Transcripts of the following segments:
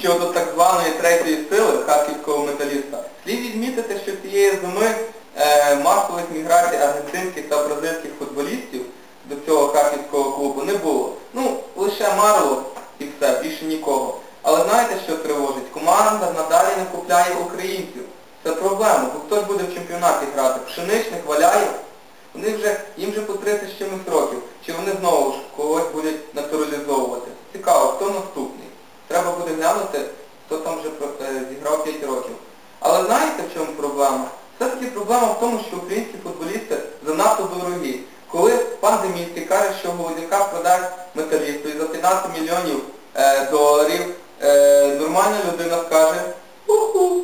щодо так званої третьої сили харківського металіста. Слід відмітити, що цієї зими е, масових міграцій аргентинських та бразильських футболістів до цього харківського клубу не було. Ну, лише Марло і все, більше нікого. Але знаєте, що тривожить? Команда надалі не купляє українців. Це проблема, бо хтось буде в чемпіонаті грати. Пшеничних валяє. Вони вже, їм вже по 30 з чимось років. Чи вони знову ж когось будуть натуралізовувати? Цікаво, хто наступний? Треба буде глянути, хто там вже е, зіграв 5 років. Але знаєте в чому проблема? Все-таки проблема в тому, що українські футболісти занадто дорогі. Коли пан Демінський каже, що Голодяка продасть металісту і за 15 мільйонів е, доларів, е, нормальна людина скаже «Ху-ху».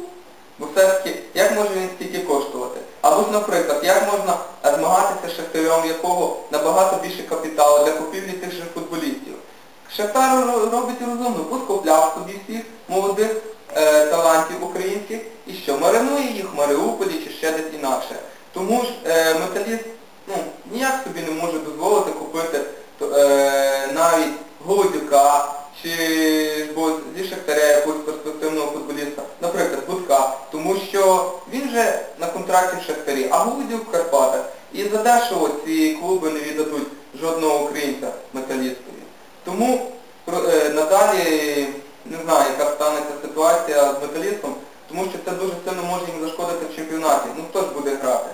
Бо все-таки, як може він стільки коштувати? Або ж, наприклад, як можна змагатися з Шахтарем, якого набагато більше капіталу для купівлі? Шахтар ро- робить розумно, поскупляв собі всіх молодих е, талантів українських і що, маринує їх в Маріуполі чи ще десь інакше. Тому ж е, металіст ну, ніяк собі не може дозволити купити е, навіть Голодюка чи бо зі Шахтаря якогось перспективного футболіста, наприклад, Будка, тому що він же на контракті в Шахтарі, а Голодюк в Карпатах. І задешево ці клуби не віддадуть жодного українця металістові. Тому е, надалі не знаю, яка станеться ситуація з металістом, тому що це дуже сильно може їм зашкодити в чемпіонаті. Ну хто ж буде грати?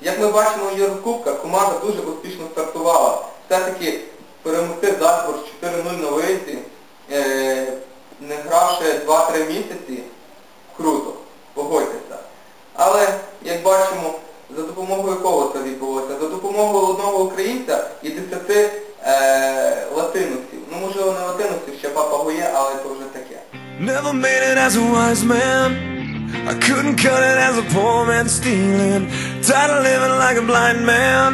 Як ми бачимо у Єврокубках, команда дуже успішно стартувала. Все-таки перемогти Зальцбург 4-0 на виїзді, ale to. Never made it as a wise man. I couldn't cut it as a poor man stealing. Tired of living like a blind man.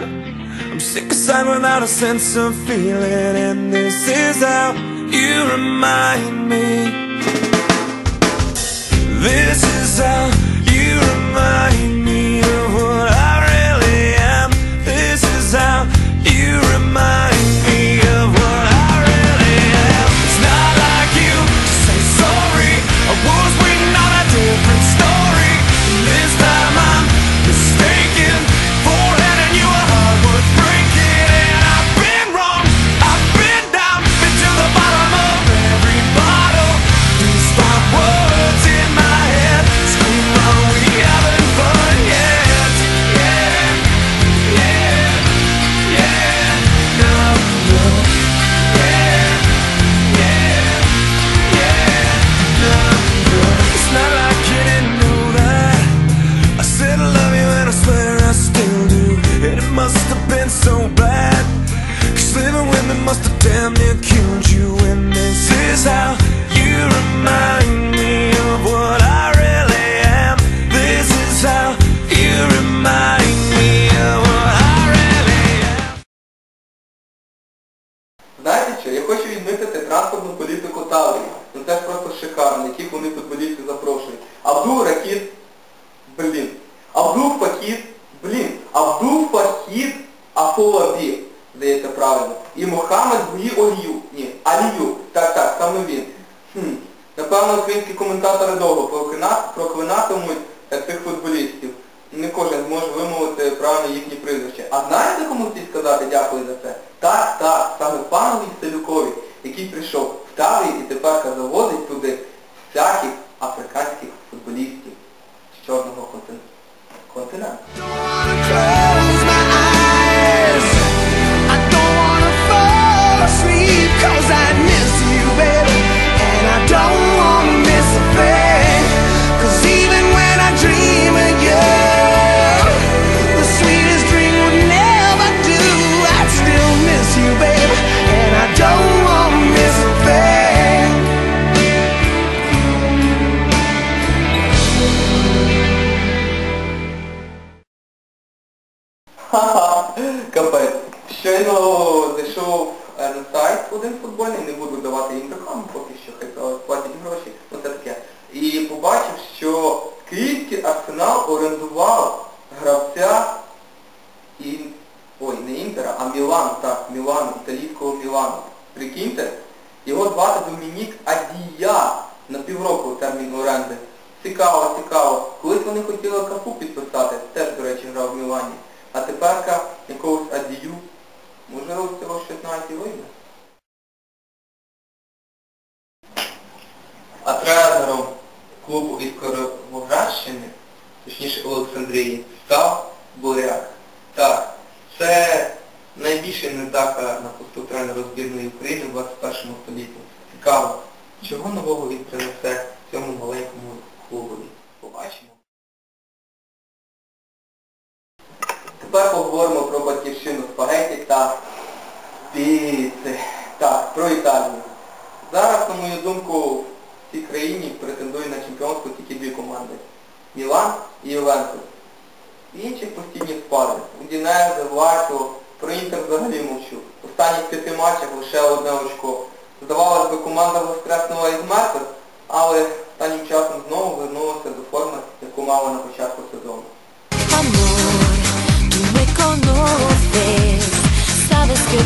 I'm sick of sight without a sense of feeling. And this is how you remind me okudun. Kodun cry. Ха-ха, капець. Щойно зайшов е, на сайт один футбольний, не буду давати рекламу поки що, хай платять гроші, ну це таке. І побачив, що київський арсенал орендував гравця і... Ой, не Інтера, а Мілан, так, Мілану, італійського Мілану. Прикиньте, його звати Домінік Адія. на півроку термін оренди. Цікаво, цікаво. Колись вони хотіли кафу підписати, теж, до речі, грав в Мілані. А теперка якогось адію. Можливо, з цього щось навіть і вийде. А тренером клубу із Кировоградщини, точніше Олександрії, став Буряк. Так, це найбільший недака на посту тренера збірної України в 21 столітті. Цікаво, чого нового він принесе цьому та піци. Так, про Італію. Зараз, на мою думку, в цій країні претендує на чемпіонство тільки дві команди. Мілан і Ювентус. Інші постійні спади. Удінезе, Лаціо, про Інтер взагалі мовчу. В останніх п'яти матчах лише одне очко. Здавалось би, команда воскреснула із мертвих, але останнім часом знову вернулася до форми, яку мала на початку сезону.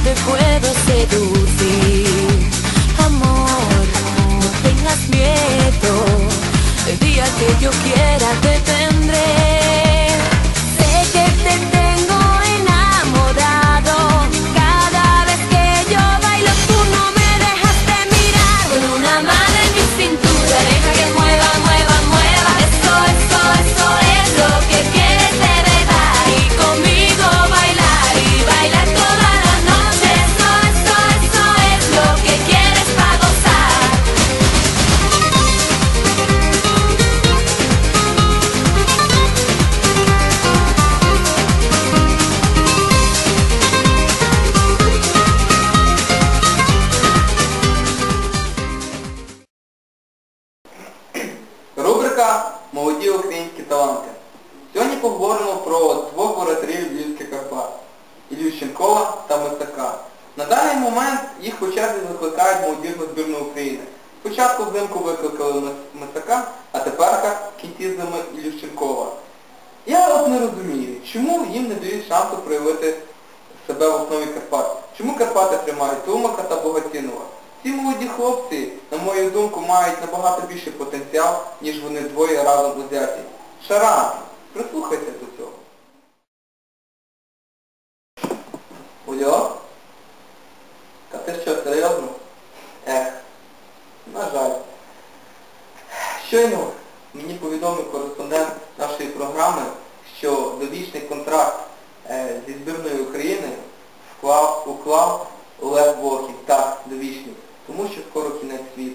Te puedo seducir. Amor, no tengas miedo, el día que yo quiera te черзі викликають молодіжну збірну України. Спочатку взимку викликали Мис- Мисака, а тепер кінці зими Ілющенкова. Я от не розумію, чому їм не дають шансу проявити себе в основі Карпат. Чому Карпати тримають Тумака та Богатінова? Ці молоді хлопці, на мою думку, мають набагато більший потенціал, ніж вони двоє разом узяті. Шаран, прислухайся до цього. Ульо? Та ти що, серйозно? Ех, на жаль. Щойно мені повідомив кореспондент нашої програми, що довічний контракт е, зі збірною України вклав, уклав Олег Бокін. Так, довічний. Тому що скоро кінець світу.